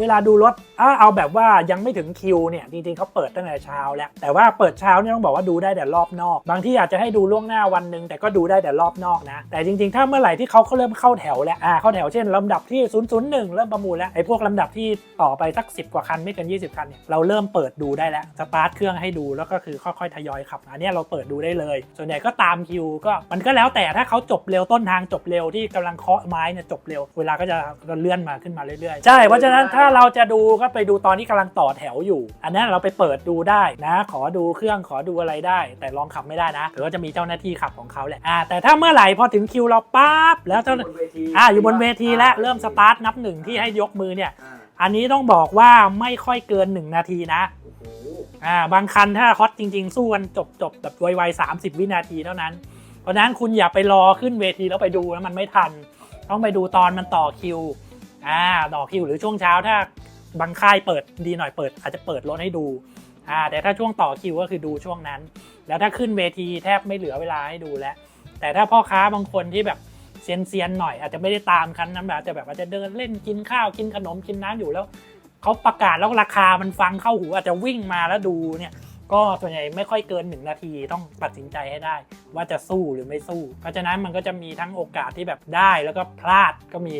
เวลาดูรถอะเอาแบบว่ายังไม่ถึงคิวเนี่ยจริงๆเขาเปิดตั้งแต่เช้าแล้ว แต่ว่าเปิดเช้าเนี่ยต้องบอกว่าดูได้แต่รอบนอก บางที่อาจจะให้ดูล่วงหน้าวันหนึ่งแต่ก็ดูได้แต่รอบนอกนะ แต่จริงๆ ถ้าเมื่อไหร่ที่เขาเขาเริ่มเข้าแถวแล้วอ่าเข้าแถวเช่นลำดับที่ 001 เริ่มประมูลแล้วไอ้พวกลำดับที่ต่อไปสัก 10 กว่าคันไม่เกิน 20 คันเนี่ยเราเริ่มเปิดดูได้แล้วสตาร์ทเครื่องให้ดูแล้วก็คือค่อยๆทยอยขับอันนี้เราเปิดดูได้เลย ส่วนใหญ่ก็ตามคิวก็มันก็แล้วแต่ถ้าเขาจบเร็วต้นทางจบเร็วที่กำลังเคาะไม้เนี่ยจบเร็ว เวลาก็จะเลื่อนมาขึ้นมาเรื่อยๆใช่เพราะฉะนั้นถ้าเราจะดูก็ไปดูตอนที่กำลังต่อแถวอยู่ อันนั้นเราไปเปิดดูได้นะ ขอดูเครื่องขอดูอะไรได้ แต่ลองขับไม่ได้นะหรือว่าจะมีเจ้าหน้าที่ขับของเขาแหละอ่าแต่ถ้าเมื่อไหร่พอถึงคิวเราปั๊บแล้วเจ้าบนเวทีอ่าอยู่บนเวทีแล้วเริ่มสตาร์ทนับหนึ่งที่ให้ยกมือเนี่ยอ่าอันนี้ต้องบอกว่าไม่ค่อยเกิน 1 นาทีนะโอ้โหอ่าบางคันถ้าฮอตจริง ๆ สู้กันจบจบแบบไวๆ30 วินาทีเท่านั้น เพราะฉะนั้นคุณอย่าไปรอขึ้นเวทีแล้วไปดูแล้วมันไม่ทัน ต้องไปดูตอนมันต่อคิว อ่าต่อคิวหรือช่วงเช้าถ้าบางค่ายเปิดดีหน่อยเปิด อาจจะเปิดรถให้ดูอ่าแต่ถ้าช่วงต่อคิวก็คือดูช่วงนั้น แล้วถ้าขึ้นเวทีแทบไม่เหลือเวลาให้ดูแล้ว แต่ถ้าพ่อค้าบางคนที่แบบเซียนๆหน่อยอาจจะไม่ได้ตามคันนั้นแบบแต่แบบอาจจะเดินเล่นกินข้าวกินขนมกินน้ำอยู่แล้วเขาประกาศแล้วราคามันฟังเข้าหูอาจจะวิ่งมาแล้วดูเนี่ยก็ส่วนใหญ่ไม่ค่อยเกินหนึ่งนาทีต้องตัดสินใจให้ได้ ว่าจะสู้หรือไม่สู้ เพราะฉะนั้นมันก็จะมีทั้งโอกาสที่แบบได้แล้วก็พลาดก็มี